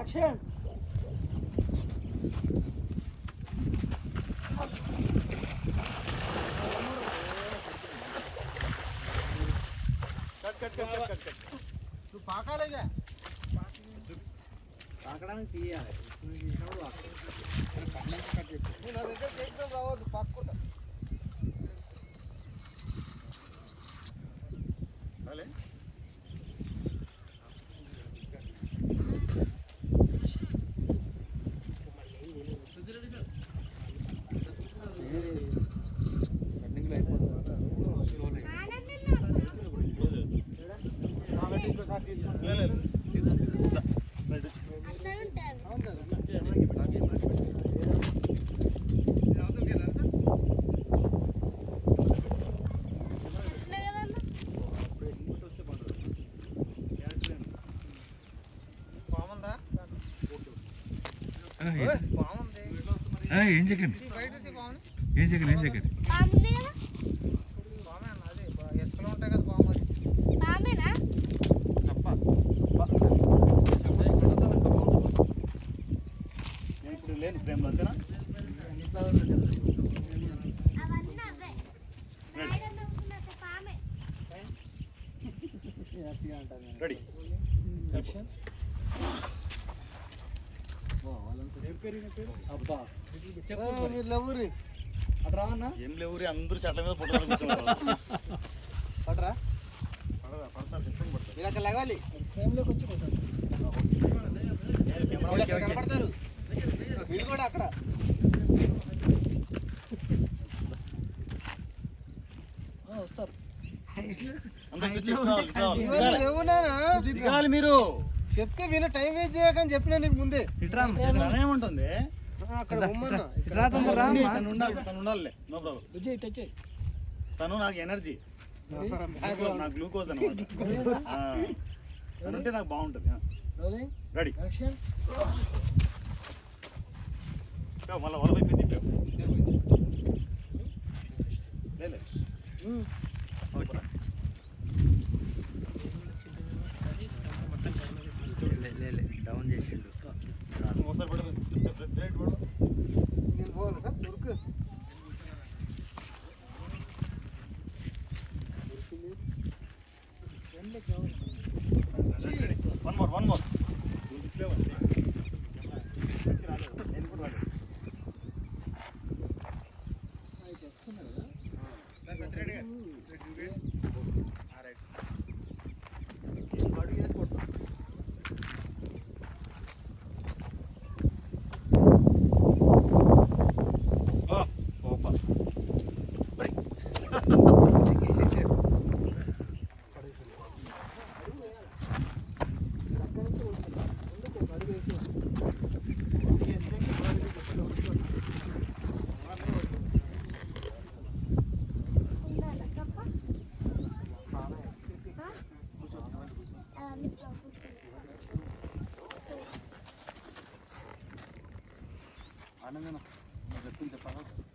Action cut cut cut cut cut तू पाका ले गया पाकड़ा में पिया है तू ना देख एकदम रावत पाक को ఏం చెక్కండి? ఏం చెక్కండి ఏం చెక్కండి? లేను ఫ్రేమ్లో అంతేనా? రెడీ అబ్బా లవ్వురి అట్రా అన్న ఏం లేవు రే, అందరూ చెట్ల మీద కూర్చున్నారు పడరా? పడరా, పడతారు, ఖచ్చితంగా పడతారు. అక్కడ లగాలి ఫ్రేమ్లోకి వచ్చి అక్కడ కనపడతారు. కూడా అక్కడ వస్తారు దిగాలి. మీరు చెప్తే వీళ్ళు టైం వేస్ట్ చేయకని చెప్పిన నీకు ముందే ఏముంటుంది అక్కడ తను ఉండాలి తను ఉండాలి నో ప్రాబ్లం తను నాకు ఎనర్జీ నాకు గ్లూకోజ్ అనమాట ఆ, ఉంటే నాకు బాగుంటుంది రెడీ యాక్షన్ మళ్ళీ వల వైపు తిప్పావు లేదు ఓకే డౌన్ చేసిండు ఒకసారి పడు బ్రేక్ పడు నేను పోవాలి sir ఉరుకు one more one more আড়াইশো Ana, no, no, no, no, no, no, no, no,